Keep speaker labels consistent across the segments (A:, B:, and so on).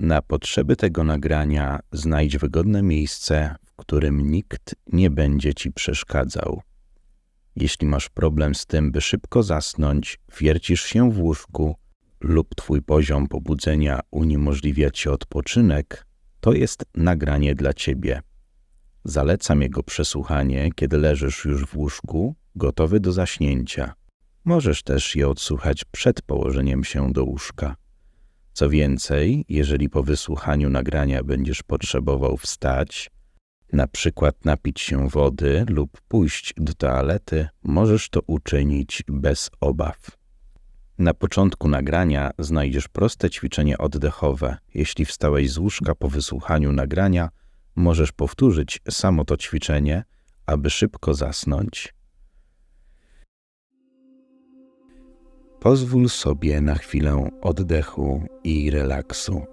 A: Na potrzeby tego nagrania znajdź wygodne miejsce, w którym nikt nie będzie ci przeszkadzał. Jeśli masz problem z tym, by szybko zasnąć, wiercisz się w łóżku lub twój poziom pobudzenia uniemożliwia ci odpoczynek, to jest nagranie dla ciebie. Zalecam jego przesłuchanie, kiedy leżysz już w łóżku, gotowy do zaśnięcia. Możesz też je odsłuchać przed położeniem się do łóżka. Co więcej, jeżeli po wysłuchaniu nagrania będziesz potrzebował wstać, na przykład napić się wody lub pójść do toalety, możesz to uczynić bez obaw. Na początku nagrania znajdziesz proste ćwiczenie oddechowe. Jeśli wstałeś z łóżka po wysłuchaniu nagrania, możesz powtórzyć samo to ćwiczenie, aby szybko zasnąć. Pozwól sobie na chwilę oddechu i relaksu.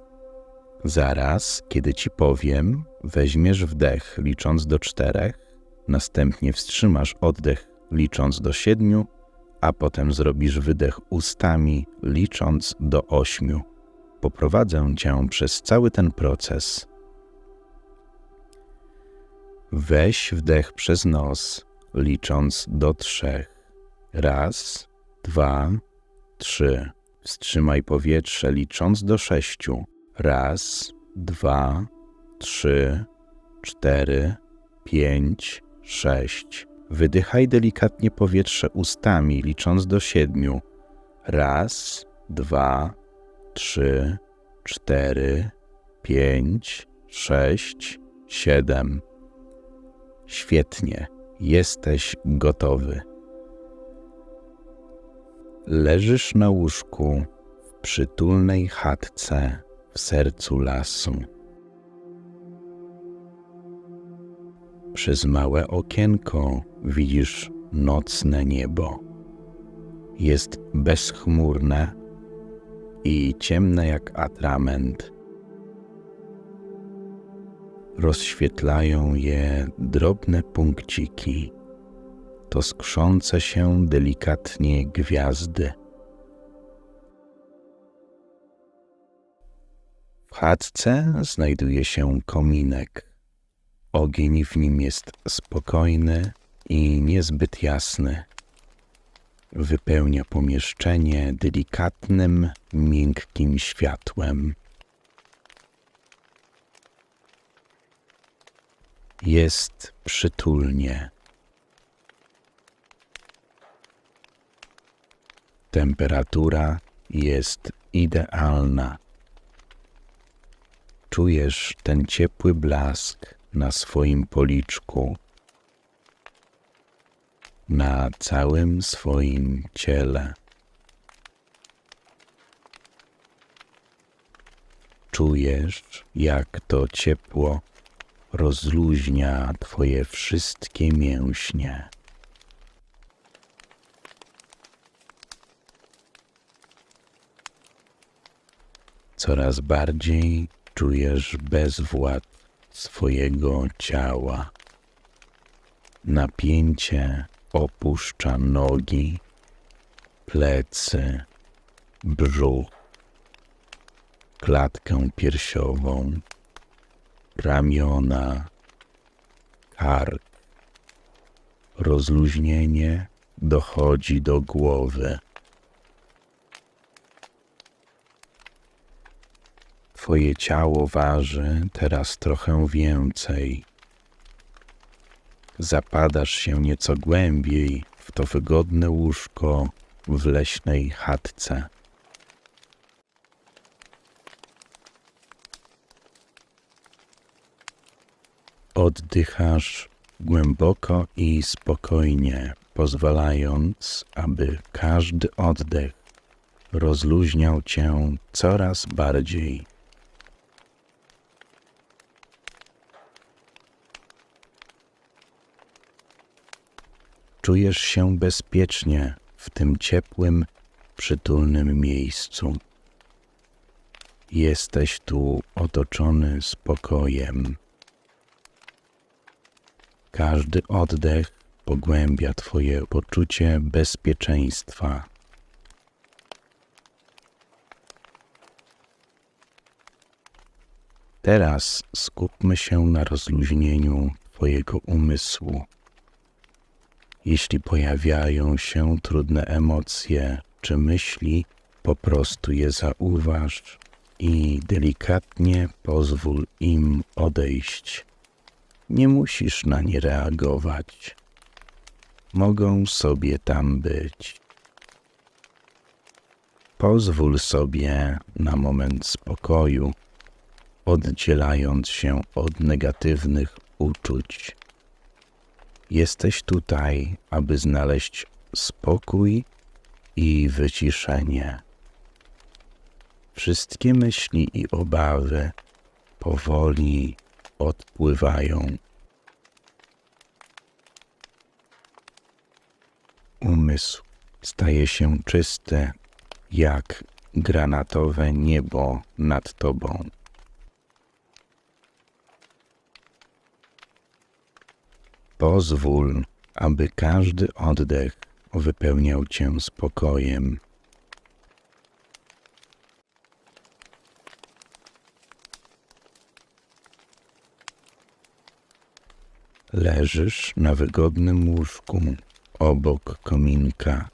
A: Zaraz, kiedy ci powiem, weźmiesz wdech licząc do czterech, następnie wstrzymasz oddech licząc do siedmiu, a potem zrobisz wydech ustami licząc do ośmiu. Poprowadzę cię przez cały ten proces. Weź wdech przez nos, licząc do trzech. Raz, dwa, trzy. Wstrzymaj powietrze, licząc do sześciu. Raz, dwa, trzy, cztery, pięć, sześć. Wydychaj delikatnie powietrze ustami, licząc do siedmiu. Raz, dwa, trzy, cztery, pięć, sześć, siedem. Świetnie, jesteś gotowy. Leżysz na łóżku w przytulnej chatce w sercu lasu. Przez małe okienko widzisz nocne niebo. Jest bezchmurne i ciemne jak atrament. Rozświetlają je drobne punkciki, to skrzące się delikatnie gwiazdy. W chatce znajduje się kominek. Ogień w nim jest spokojny i niezbyt jasny. Wypełnia pomieszczenie delikatnym, miękkim światłem. Jest przytulnie. Temperatura jest idealna. Czujesz ten ciepły blask na swoim policzku, na całym swoim ciele. Czujesz, jak to ciepło rozluźnia Twoje wszystkie mięśnie. Coraz bardziej czujesz bezwład swojego ciała. Napięcie opuszcza nogi, plecy, brzuch, klatkę piersiową, ramiona, kark. Rozluźnienie dochodzi do głowy. Twoje ciało waży teraz trochę więcej. Zapadasz się nieco głębiej w to wygodne łóżko w leśnej chatce. Oddychasz głęboko i spokojnie, pozwalając, aby każdy oddech rozluźniał cię coraz bardziej. Czujesz się bezpiecznie w tym ciepłym, przytulnym miejscu. Jesteś tu otoczony spokojem. Każdy oddech pogłębia Twoje poczucie bezpieczeństwa. Teraz skupmy się na rozluźnieniu Twojego umysłu. Jeśli pojawiają się trudne emocje czy myśli, po prostu je zauważ i delikatnie pozwól im odejść. Nie musisz na nie reagować. Mogą sobie tam być. Pozwól sobie na moment spokoju, oddzielając się od negatywnych uczuć. Jesteś tutaj, aby znaleźć spokój i wyciszenie. Wszystkie myśli i obawy powoli odpływają. Umysł staje się czysty, jak granatowe niebo nad tobą. Pozwól, aby każdy oddech wypełniał cię spokojem. Leżysz na wygodnym łóżku obok kominka.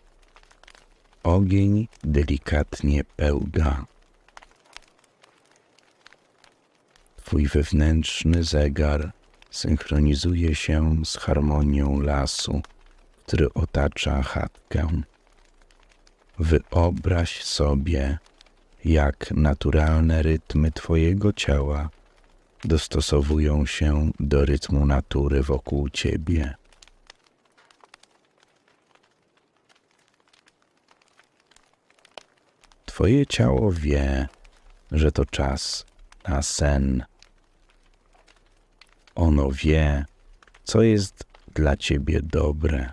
A: Ogień delikatnie pełga. Twój wewnętrzny zegar synchronizuje się z harmonią lasu, który otacza chatkę. Wyobraź sobie, jak naturalne rytmy Twojego ciała dostosowują się do rytmu natury wokół Ciebie. Twoje ciało wie, że to czas na sen. Ono wie, co jest dla ciebie dobre.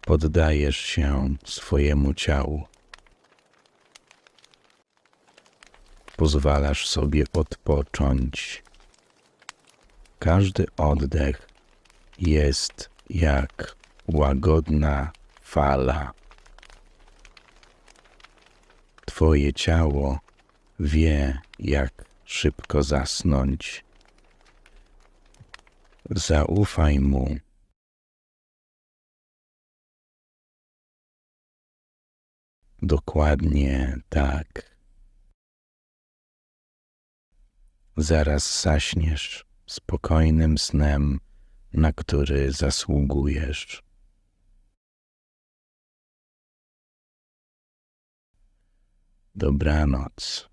A: Poddajesz się swojemu ciału. Pozwalasz sobie odpocząć. Każdy oddech jest jak łagodna fala. Twoje ciało wie, jak szybko zasnąć. Zaufaj mu. Dokładnie tak. Zaraz zaśniesz spokojnym snem, na który zasługujesz. Dobranoc.